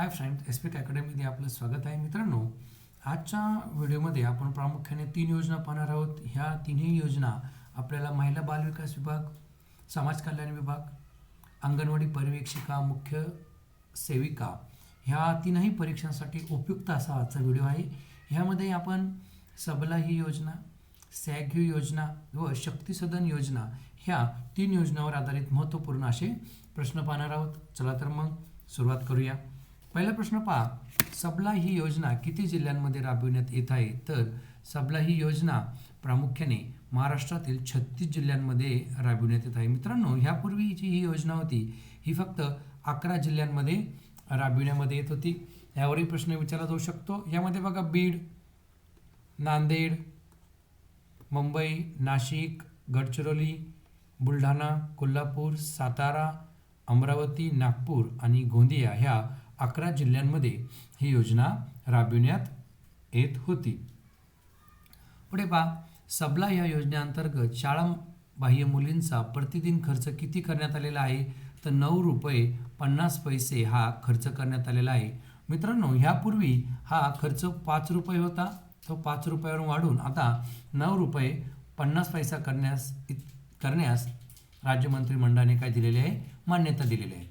हाय friend S P अकॅडमीमध्ये आपलं स्वागत आहे. मित्रांनो आजच्या व्हिडिओमध्ये आपण प्रामुख्याने तीन योजना पाहणार आहोत. ह्या तिन्ही योजना आपल्याला महिला बालविकास विभाग समाज कल्याण विभाग अंगणवाडी पर्यवेक्षिका मुख्य सेविका ह्या तीनही परीक्षांसाठी उपयुक्त असा आजचा व्हिडिओ आहे. ह्यामध्ये आपण सबला ही योजना सॅग ही योजना व शक्ती सदन योजना ह्या तीन योजनावर आधारित महत्त्वपूर्ण असे प्रश्न पाहणार आहोत. चला तर मग सुरुवात करूया. पहिला प्रश्न पहा. सबला ही योजना किती जिल्ह्यांमध्ये राबविण्यात येत आहे? तर सबला ही योजना प्रामुख्याने महाराष्ट्रातील छत्तीस जिल्ह्यांमध्ये राबविण्यात येत आहे. मित्रांनो ह्यापूर्वीची ही योजना होती. ही फक्त अकरा जिल्ह्यांमध्ये राबविण्यामध्ये येत होती. यावरही प्रश्न विचारला जाऊ शकतो. यामध्ये बघा बीड नांदेड मुंबई नाशिक गडचिरोली बुलढाणा कोल्हापूर सातारा अमरावती नागपूर आणि गोंदिया ह्या अकरा जिल्ह्यांमध्ये ही योजना राबविण्यात येत होती. पुढे पहा. सबला या योजनेअंतर्गत शाळा बाह्य मुलींचा प्रतिदिन खर्च किती करण्यात आलेला आहे? तर नऊ रुपये पन्नास पैसे हा खर्च करण्यात आलेला आहे. मित्रांनो ह्यापूर्वी हा खर्च पाच रुपये होता. तो पाच रुपयावरून वाढून आता नऊ रुपये पन्नास पैसा करण्यास इत- करण्यास राज्य मंत्रिमंडळाने काय दिलेले आहे? मान्यता दिलेली आहे.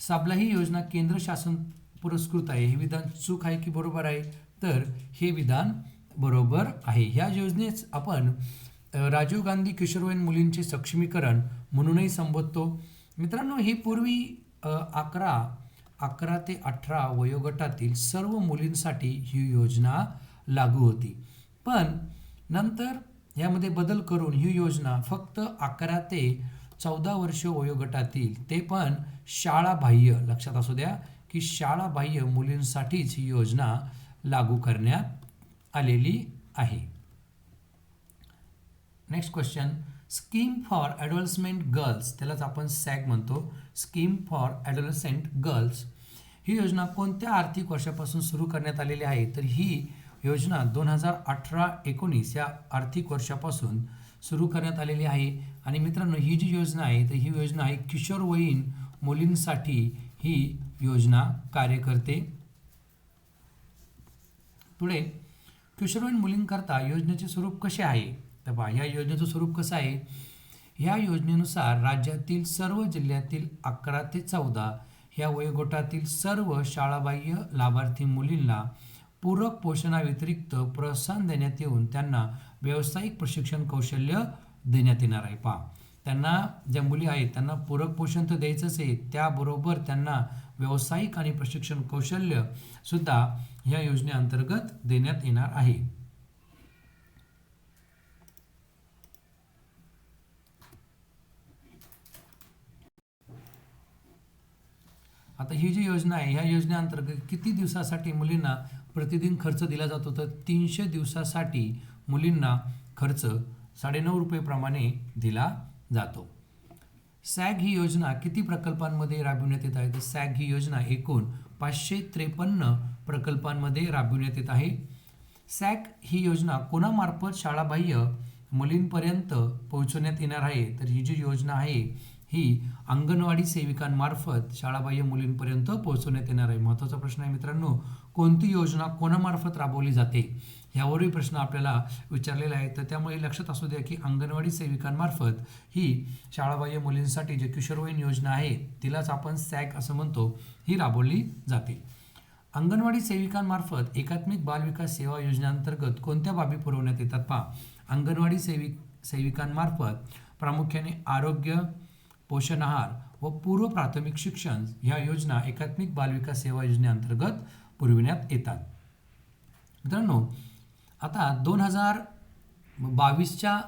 साबला ही योजना केंद्र शासन पुरस्कृत आहे. हे विधान चूक आहे की बरोबर आहे? तर हे विधान बरोबर आहे. ह्या योजनेच आपण राजीव गांधी किशोरवयीन मुलींचे सक्षमीकरण म्हणूनही संबोधतो. मित्रांनो ही पूर्वी अकरा अकरा ते अठरा वयोगटातील सर्व मुलींसाठी ही योजना लागू होती. पण नंतर यामध्ये बदल करून ही योजना फक्त अकरा ते चौदा वर्ष वयोगटातील ते पण शाळाबाह्य लक्षात असू द्या की शाळाबाह्य मुलींसाठीच ही योजना लागू करण्यात आलेली आहे. Next question scheme for advertisement girls त्यालाच आपण सॅग म्हणतो. स्कीम फॉर ॲडोलसेंट गर्ल्स ही योजना कोणत्या आर्थिक वर्षापासून सुरू करण्यात आलेली आहे? तर ही योजना दोन हजार अठरा एकोणीस या आर्थिक वर्षापासून सुरू करण्यात आलेली आहे. आणि मित्रांनो ही जी योजना आहे तर ही योजना आहे किशोरवयीन मुलींसाठी ही योजना कार्य करते पुढे किशोरवयीन मुलींकरता योजनेचे स्वरूप कसे आहे? तर पहा ह्या योजनेचं स्वरूप कसं आहे? ह्या योजनेनुसार राज्यातील सर्व जिल्ह्यातील अकरा ते चौदा ह्या वयोगटातील सर्व शाळाबाह्य लाभार्थी मुलींना पूरक पोषणाव्यतिरिक्त प्रोत्साहन देण्यात येऊन त्यांना व्यावसायिक प्रशिक्षण कौशल्य देण्यात येणार आहे. पहा त्यांना ज्या मुली आहेत त्यांना पूरक पोषण तर द्यायचंच आहे. त्याबरोबर त्यांना व्यावसायिक आणि प्रशिक्षण कौशल्य सुद्धा या योजनेअंतर्गत देण्यात येणार आहे. आता ही जी योजना आहे ह्या योजनेअंतर्गत किती दिवसासाठी मुलींना प्रतिदिन खर्च दिला जातो? तर तीनशे दिवसासाठी मुलींना खर्च साडेनऊ रुपयेप्रमाणे दिला जातो. सॅग ही योजना किती प्रकल्पांमध्ये राबविण्यात येत आहे? तर सॅग ही योजना एकूण पाचशे त्रेपन्न प्रकल्पांमध्ये राबविण्यात येत आहे. सॅग ही योजना कोणामार्फत शाळाबाह्य मुलींपर्यंत पोहोचवण्यात येणार आहे? तर ही जी योजना आहे ही अंगणवाडी सेविकांमार्फत शाळाबाह्य मुलींपर्यंत पोहोचवण्यात येणार आहे. महत्त्वाचा प्रश्न आहे मित्रांनो कोणती योजना कोणामार्फत राबवली जाते? ह्यावरही प्रश्न आपल्याला विचारलेला आहे तर त्यामुळे लक्षात असू द्या की अंगणवाडी सेविकांमार्फत ही शाळाबाह्य मुलींसाठी जे किशोरवयीन योजना आहे तिलाच आपण सॅग असं म्हणतो ही राबवली जाते. अंगणवाडी सेविकांमार्फत एकात्मिक बालविकास सेवा योजनेअंतर्गत कोणत्या बाबी पुरवण्यात येतात पहा? अंगणवाडी सेविक सेविकांमार्फत प्रामुख्याने आरोग्य पोषण आहार व पूर्व प्राथमिक शिक्षण ह्या योजना एकात्मिक बालविकास सेवा योजनेअंतर्गत पुरविण्यात येतात. मित्रांनो आता दोन हजार बावीसच्या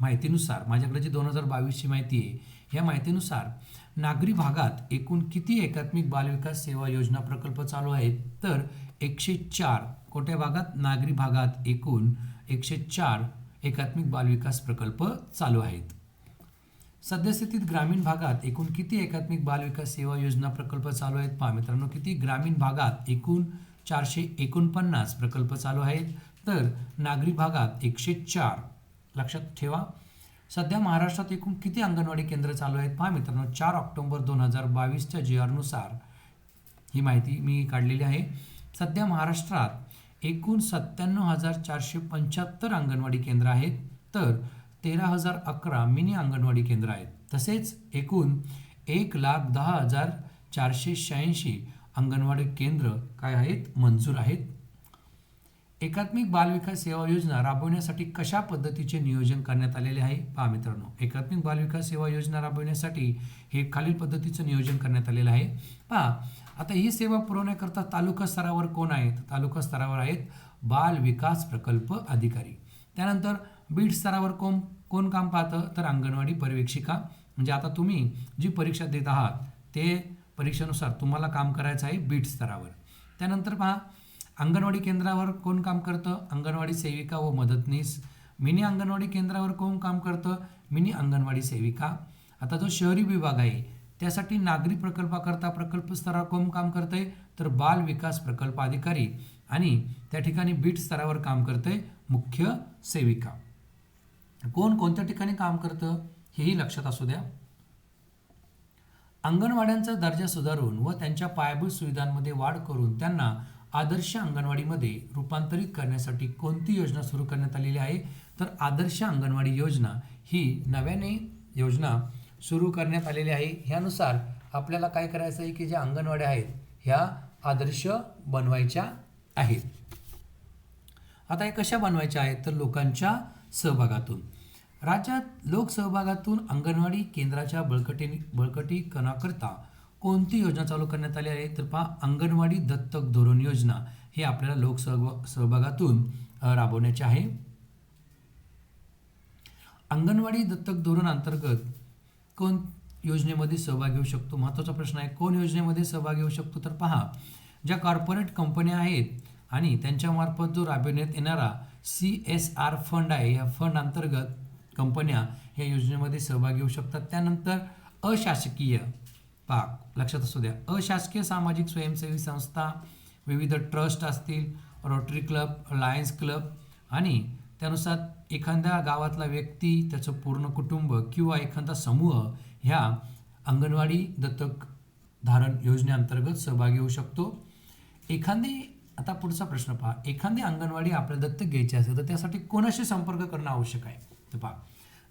माहितीनुसार माझ्याकडे जी दोन हजार बावीसची माहिती आहे या माहितीनुसार नागरी भागात एकूण किती एकात्मिक बालविकास सेवा योजना प्रकल्प चालू आहेत? तर एकशे चार कोट्या भागात नागरी भागात एकूण एकशे चार एकात्मिक बालविकास प्रकल्प चालू आहेत. सद्यस्थितीत ग्रामीण भागात एकूण किती एकात्मिक बालविकास सेवा योजना प्रकल्प चालू आहेत? पहा मित्रांनो किती ग्रामीण भागात एकूण चारशे एकोणपन्नास प्रकल्प चालू आहेत? तर नागरी भागात एकशे चार. लक्षात ठेवा. सध्या महाराष्ट्रात एकूण किती अंगणवाडी केंद्र चालू आहेत पहा मित्रांनो चार ऑक्टोबर दोन हजार बावीसच्या जी आरनुसार ही माहिती मी काढलेली आहे. सध्या महाराष्ट्रात एकूण सत्त्याण्णव हजार चारशे पंच्याहत्तर अंगणवाडी केंद्र आहेत तर तेरा हजार अकरा मिनी अंगणवाडी केंद्र आहेत. तसेच एकूण एक लाख दहा हजार चारशे शहाऐंशी अंगणवाडी केंद्र काय आहेत? मंजूर आहेत. एकात्मिक बालविकास सेवा योजना राबवण्यासाठी कशा पद्धतीचे नियोजन करण्यात आलेले आहे? पहा मित्रांनो एकात्मिक बालविकास सेवा योजना राबवण्यासाठी हे खालील पद्धतीचं नियोजन करण्यात आलेलं आहे. पहा आता ही सेवा पुरवण्याकरता तालुका स्तरावर कोण आहेत? तालुका स्तरावर आहेत बाल विकास प्रकल्प अधिकारी. त्यानंतर बीड स्तरावर कोण कोण काम पाहतं? तर अंगणवाडी पर्यवेक्षिका. म्हणजे आता तुम्ही जी परीक्षा देत आहात ते परीक्षेनुसार तुम्हाला काम करायचं आहे बीट स्तरावर. त्यानंतर पहा अंगणवाडी केंद्रावर कोण काम करतं? अंगणवाडी सेविका व मदतनीस. मिनी अंगणवाडी केंद्रावर कोण काम करतं? मिनी अंगणवाडी सेविका. आता जो शहरी विभाग आहे त्यासाठी नागरी प्रकल्पाकरता प्रकल्प स्तरावर कोण काम करतंय? तर बाल विकास प्रकल्प अधिकारी आणि त्या ठिकाणी बीट स्तरावर काम करतंय मुख्य सेविका. कोण कोणत्या ठिकाणी काम करतं? हेही लक्षात असू द्या. अंगणवाड्यांचा दर्जा सुधारून व त्यांच्या पायाभूत सुविधांमध्ये वाढ करून त्यांना आदर्श अंगणवाडीमध्ये रूपांतरित करण्यासाठी कोणती योजना सुरू करण्यात आलेली आहे? तर आदर्श अंगणवाडी योजना ही नव्याने योजना सुरू करण्यात आलेली आहे. ह्यानुसार आपल्याला काय करायचं आहे की ज्या अंगणवाड्या आहेत ह्या आदर्श बनवायच्या आहेत. आता हे कशा बनवायच्या आहेत? तर लोकांच्या सहभागातून. राज्यात लोकसहभागातून अंगणवाडी केंद्राच्या बळकटी बळकटीकरणाकरता कोणती योजना चालू करण्यात आली आहे? तर पहा अंगणवाडी दत्तक धोरण योजना हे आपल्याला लोकसहभाग सहभागातून राबवण्याचे आहे. अंगणवाडी दत्तक धोरण अंतर्गत कोण योजनेमध्ये सहभाग घेऊ शकतो? महत्त्वाचा प्रश्न आहे कोण योजनेमध्ये सहभाग घेऊ शकतो? तर पहा ज्या कॉर्पोरेट कंपन्या आहेत आणि त्यांच्यामार्फत जो राबविण्यात येणारा सी एस आर फंड आहे या फंड अंतर्गत कंपन्या या योजनेमध्ये सहभाग घेऊ शकतात. त्यानंतर अशासकीय पाक. लक्षात असू द्या. अशासकीय सामाजिक स्वयंसेवी संस्था विविध ट्रस्ट असतील रोटरी क्लब लायन्स क्लब आणि त्यानुसार एखाद्या गावातला व्यक्ती त्याचं पूर्ण कुटुंब किंवा एखादा समूह ह्या अंगणवाडी दत्तक धारण योजनेअंतर्गत सहभागी होऊ शकतो. एखादी आता पुढचा प्रश्न पहा. एखादी अंगणवाडी आपल्या दत्तक घ्यायची असेल तर त्यासाठी कोणाशी संपर्क करणं आवश्यक आहे? तर पहा.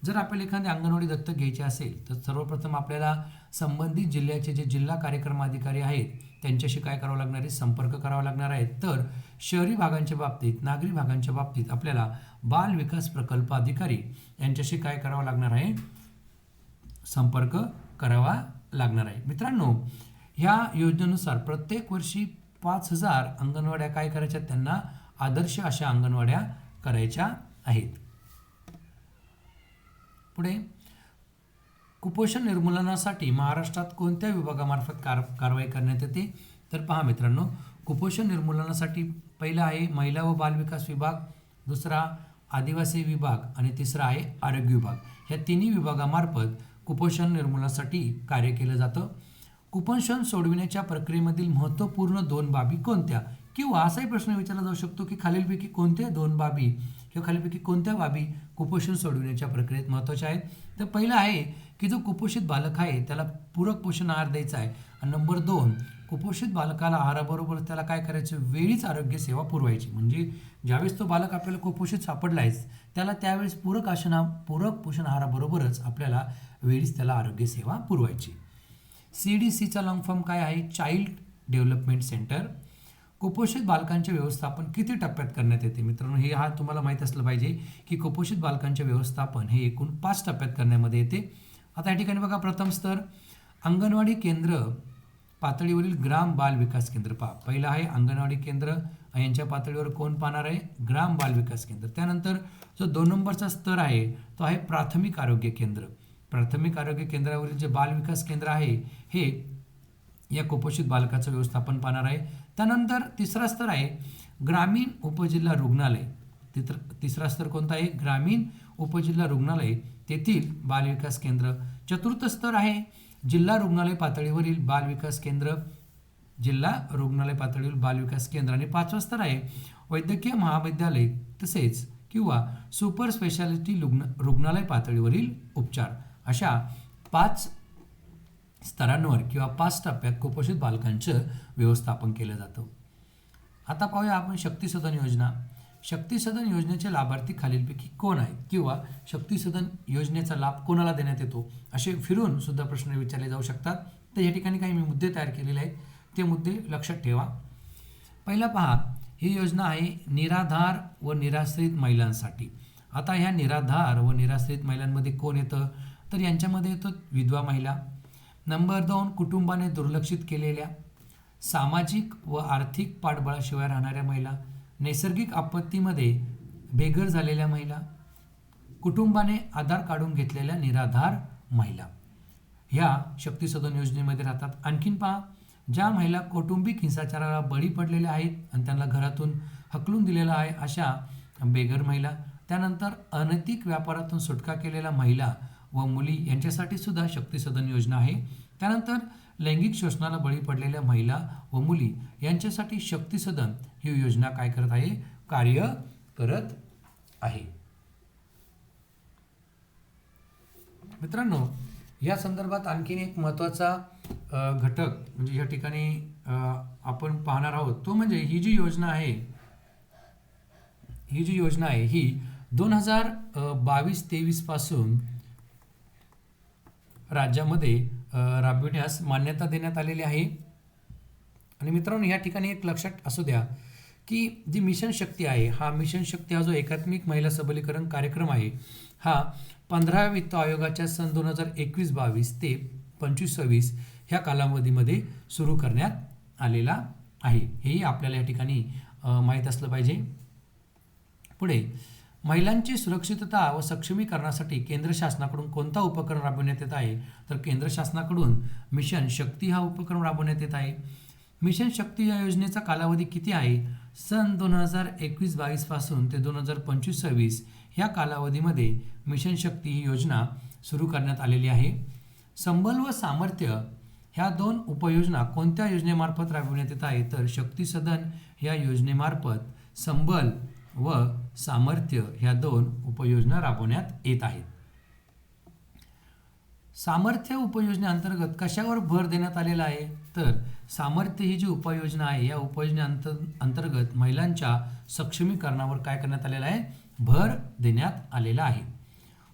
जर आपल्याला एखादी अंगणवाडी दत्तक घ्यायची असेल तर सर्वप्रथम आपल्याला संबंधित जिल्ह्याचे जे जिल्हा कार्यक्रम अधिकारी आहेत त्यांच्याशी काय करावं लागणार आहे? संपर्क करावा लागणार आहे. तर शहरी भागांच्या बाबतीत नागरी भागांच्या बाबतीत आपल्याला बाल विकास प्रकल्प अधिकारी यांच्याशी काय करावं लागणार आहे? संपर्क करावा लागणार आहे. मित्रांनो ह्या योजनेनुसार प्रत्येक वर्षी पाच हजार अंगणवाड्या काय करायच्या? त्यांना आदर्श अशा अंगणवाड्या करायच्या आहेत. पुढे कुपोषण निर्मूलनासाठी महाराष्ट्रात कोणत्या विभागामार्फत कार कारवाई करण्यात येते? तर पहा मित्रांनो कुपोषण निर्मूलनासाठी पहिला आहे महिला व बालविकास विभाग दुसरा आदिवासी विभाग आणि तिसरा आहे आरोग्य विभाग. ह्या तिन्ही विभागामार्फत कुपोषण निर्मूलनासाठी कार्य केलं जातं. कुपोषण सोडविण्याच्या प्रक्रियेमधील महत्त्वपूर्ण दोन बाबी कोणत्या? किंवा असाही प्रश्न विचारला जाऊ शकतो की खालीलपैकी कोणत्या दोन बाबी किंवा खालीपैकी कोणत्या बाबी कुपोषण सोडविण्याच्या प्रक्रियेत महत्त्वाच्या आहेत? तर पहिलं आहे की जो कुपोषित बालक आहे त्याला पूरक पोषण आहार द्यायचा आहे. आणि नंबर दोन कुपोषित बालकाला आहाराबरोबर त्याला काय करायचं? वेळीच आरोग्य सेवा पुरवायची. म्हणजे ज्यावेळेस तो बालक आपल्याला कुपोषित सापडला आहेच त्याला त्यावेळेस पूरक आशना पूरक पोषण आहाराबरोबरच आपल्याला वेळीच त्याला आरोग्य सेवा पुरवायची. सी डी सीचा लॉंग फॉर्म काय आहे? चाइल्ड डेव्हलपमेंट सेंटर कुपोषित बालकांचे व्यवस्थापन किती टप्प्यात करण्यात येते? मित्रांनो हे हा तुम्हाला माहीत असलं पाहिजे की कुपोषित बालकांचे व्यवस्थापन हे एकूण पाच टप्प्यात करण्यामध्ये येते. आता या ठिकाणी बघा प्रथम स्तर अंगणवाडी केंद्र पातळीवरील ग्राम बाल विकास केंद्र पहा. पहिलं आहे अंगणवाडी केंद्र यांच्या पातळीवर कोण पाहणार आहे? ग्राम बाल विकास केंद्र. त्यानंतर जो दोन नंबरचा स्तर आहे तो आहे प्राथमिक आरोग्य केंद्र. प्राथमिक आरोग्य केंद्रावरील जे बाल विकास केंद्र आहे हे या कुपोषित बालकाचं व्यवस्थापन पाहणार आहे. त्यानंतर तिसरा स्तर आहे ग्रामीण उपजिल्हा रुग्णालय. तित्र तिसरा स्तर कोणता आहे? ग्रामीण उपजिल्हा रुग्णालय. तेथील बालविकास केंद्र. चतुर्थ स्तर आहे जिल्हा रुग्णालय पातळीवरील बालविकास केंद्र. जिल्हा रुग्णालय पातळीवरील बालविकास केंद्र. आणि पाचवं स्तर आहे वैद्यकीय महाविद्यालय तसेच किंवा सुपर स्पेशालिटी रुग्ण रुग्णालय पातळीवरील उपचार. अशा पाच स्तरांवर किंवा पाच टप्प्यात कुपोषित बालकांचं व्यवस्थापन केलं जातं. आता पाहूया आपण शक्तीसदन योजना. शक्तीसदन योजनेचे लाभार्थी खालीलपैकी कोण आहेत? किंवा शक्तीसदन योजनेचा लाभ कोणाला देण्यात येतो? असे फिरून सुद्धा प्रश्न विचारले जाऊ शकतात. तर या ठिकाणी काही मी मुद्दे तयार केलेले आहेत. ते मुद्दे लक्षात ठेवा. पहिला पहा ही योजना आहे निराधार व निराश्रित महिलांसाठी. आता ह्या निराधार व निराश्रित महिलांमध्ये कोण येतं? तर यांच्यामध्ये येतं विधवा महिला. नंबर दोन कुटुंबाने दुर्लक्षित केलेल्या सामाजिक व आर्थिक पाठबळाशिवाय राहणाऱ्या महिला नैसर्गिक आपत्तीमध्ये बेघर झालेल्या महिला कुटुंबाने आधार काढून घेतलेल्या निराधार महिला. ह्या शक्ती सदन योजनेमध्ये राहतात. आणखीन पहा ज्या महिला कौटुंबिक हिंसाचाराला बळी पडलेल्या आहेत आणि त्यांना घरातून हकलून दिलेला आहे अशा बेघर महिला त्यानंतर अनैतिक व्यापारातून सुटका केलेल्या महिला व मुली यांच्यासाठी सुद्धा शक्ती सदन योजना आहे. त्यानंतर लैंगिक शोषणाला बळी पडलेल्या महिला व मुली यांच्यासाठी शक्ती सदन ही योजना काय करत आहे? कार्य करत आहे. मित्रांनो या संदर्भात आणखीन एक महत्त्वाचा घटक म्हणजे या ठिकाणी आपण पाहणार आहोत. तो म्हणजे ही जी योजना आहे ही जी योजना आहे ही दोन हजार बावीस तेवीसपासून राज्यामध्ये राबविण्यास मान्यता देण्यात आलेली आहे. आणि मित्रांनो या ठिकाणी एक लक्षात असू द्या की जी मिशन शक्ती आहे हा मिशन शक्ती हा जो एकात्मिक महिला सबलीकरण कार्यक्रम आहे हा पंधराव्या वित्त आयोगाच्या सन दोन हजार एकवीस बावीस ते पंचवीस सव्वीस ह्या कालावधीमध्ये सुरू करण्यात आलेला आहे. हेही आपल्याला या ठिकाणी माहीत असलं पाहिजे. पुढे महिलांची सुरक्षितता व सक्षमीकरणासाठी केंद्र शासनाकडून कोणता उपक्रम राबवण्यात येत आहे? तर केंद्र शासनाकडून मिशन शक्ती हा उपक्रम राबवण्यात येत आहे. मिशन शक्ती या योजनेचा कालावधी किती आहे? सन दोन हजार एकवीस बावीसपासून ते दोन हजार पंचवीस सव्वीस ह्या कालावधीमध्ये मिशन शक्ती ही योजना सुरू करण्यात आलेली आहे. संबल व सामर्थ्य ह्या दोन उपयोजना कोणत्या योजनेमार्फत राबविण्यात येत आहे तर शक्ती सदन या योजनेमार्फत संबल व सामर्थ्य ह्या दोन उपयोजना राबवण्यात येत आहेत. सामर्थ्य उपयोजनेअंतर्गत कशावर भर देण्यात आलेला आहे? तर सामर्थ्य ही जी उपाययोजना आहे या उपाययोजनेअंतर अंतर्गत महिलांच्या सक्षमीकरणावर काय करण्यात आलेलं आहे? भर देण्यात आलेला आहे.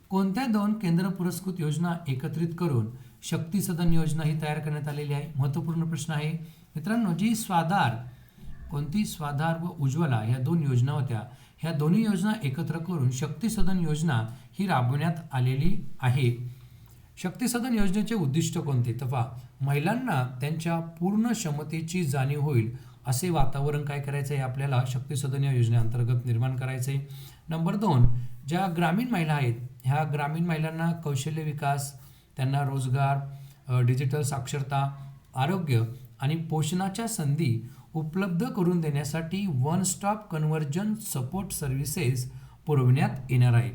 कोणत्या दोन केंद्र पुरस्कृत योजना एकत्रित करून शक्ती सदन योजना ही तयार करण्यात आलेली आहे? महत्त्वपूर्ण प्रश्न आहे. मित्रांनो जी स्वाधार कोणती स्वाधार व उज्ज्वला ह्या दोन योजना होत्या. ह्या दोन्ही योजना एकत्र करून शक्ती सदन योजना ही राबवण्यात आलेली आहे. शक्ती सदन योजनेचे उद्दिष्ट कोणते? तर पहा महिलांना त्यांच्या पूर्ण क्षमतेची जाणीव होईल असे वातावरण काय करायचं आहे आपल्याला? शक्ती सदन या योजनेअंतर्गत निर्माण करायचं आहे. नंबर दोन ज्या ग्रामीण महिला आहेत ह्या ग्रामीण महिलांना कौशल्य विकास त्यांना रोजगार डिजिटल साक्षरता आरोग्य आणि पोषणाच्या संधी उपलब्ध करून देण्यासाठी one stop convergence support services पुरविण्यात येणार आहे.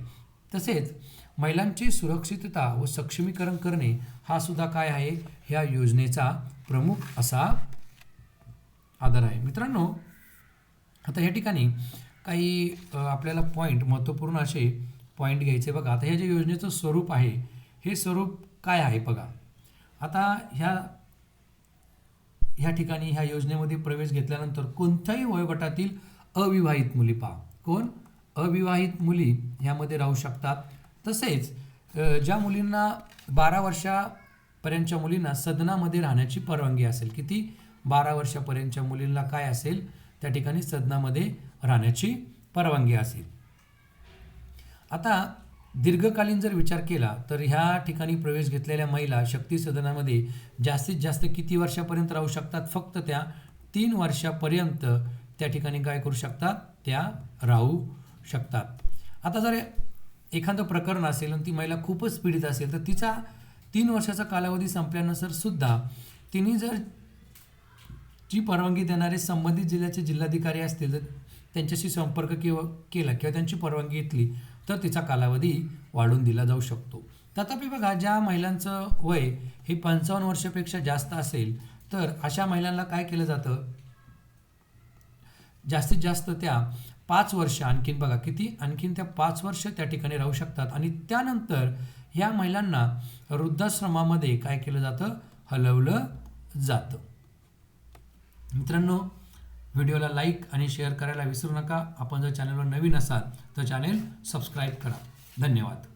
तसेच महिलांची सुरक्षितता व सक्षमीकरण करणे हा सुद्धा काय आहे? ह्या योजनेचा प्रमुख असा आधार आहे. मित्रांनो आता या ठिकाणी काही आपल्याला पॉईंट महत्त्वपूर्ण असे पॉईंट घ्यायचे बघा. आता ह्या जे योजनेचं स्वरूप आहे हे स्वरूप काय आहे बघा? आता ह्या ह्या ठिकाणी ह्या योजनेमध्ये प्रवेश घेतल्यानंतर कोणत्याही वयोगटातील अविवाहित मुली पहा. कोण? अविवाहित मुली ह्यामध्ये राहू शकतात. तसेच ज्या मुलींना बारा वर्षापर्यंतच्या मुलींना सदनामध्ये राहण्याची परवानगी असेल किती? बारा वर्षापर्यंतच्या मुलींना काय असेल? त्या ठिकाणी सदनामध्ये राहण्याची परवानगी असेल. आता दीर्घकालीन जर विचार केला तर ह्या ठिकाणी प्रवेश घेतलेल्या महिला शक्ती सदनामध्ये जास्तीत जास्त किती वर्षापर्यंत राहू शकतात? फक्त त्या तीन वर्षापर्यंत त्या ठिकाणी काय करू शकतात? त्या राहू शकतात. आता जर एखादं प्रकरण असेल आणि ती महिला खूपच पीडित असेल तर तिचा तीन वर्षाचा कालावधी संपल्यानंतर सुद्धा तिने जर जी परवानगी देणारे संबंधित जिल्ह्याचे जिल्हाधिकारी असतील तर त्यांच्याशी संपर्क किंवा केला किंवा त्यांची परवानगी घेतली तर तिचा कालावधी वाढवून दिला जाऊ शकतो. तथापि बघा ज्या महिलांचं वय हे पंचावन्न वर्षापेक्षा जास्त असेल तर अशा महिलांना काय केलं जातं? जास्तीत जास्त त्या पाच वर्ष आणखीन बघा किती? आणखीन त्या पाच वर्ष त्या ठिकाणी राहू शकतात. आणि त्यानंतर ह्या महिलांना वृद्धाश्रमामध्ये काय केलं जातं? हलवलं जातं. मित्रांनो व्हिडिओला लाईक आणि शेअर करायला विसरू नका. आपण जर चॅनलवर नवीन असाल तर चॅनेल सबस्क्राईब करा. धन्यवाद.